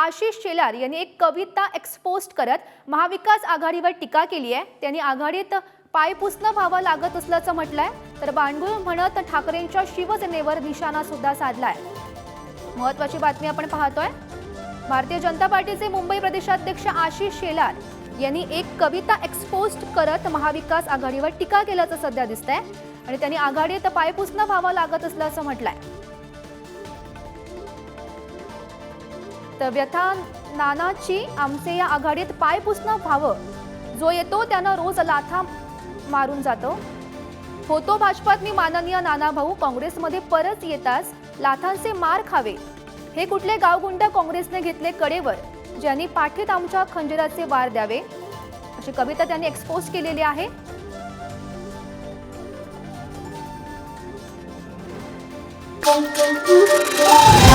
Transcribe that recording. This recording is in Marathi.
आशिष शेलार यांनी एक कविता एक्सपोस्ट करत महाविकास आघाडीवर टीका केली आहे. त्यांनी आघाडीत पायपुसणं व्हावं लागत असल्याचं म्हटलंय. तर बांडगुळ म्हणत ठाकरेंच्या शिवसेनेवर निशाणा सुद्धा साधलाय. महत्वाची बातमी आपण पाहतोय. भारतीय जनता पार्टीचे मुंबई प्रदेशाध्यक्ष आशिष शेलार यांनी एक कविता एक्सपोस्ट करत महाविकास आघाडीवर टीका केल्याचं सध्या दिसतंय. आणि त्यांनी आघाडीत पायपुसणं व्हावं लागत असल्याचं म्हटलंय. तर व्यथा नानाची आमचे या आघाडीत पाय पुसणं व्हावं. जो येतो त्यानं रोज लाथा मारून जातो. होतो भाजपात मी माननीय नाना भाऊ काँग्रेसमध्ये परत येताच लाथांचे मार खावे. हे कुठले गावगुंड काँग्रेसने घेतले कडेवर ज्यांनी पाठीत आमच्या खंजराचे वार द्यावे? अशी कविता त्यांनी एक्सपोज केलेली आहे. Thank you.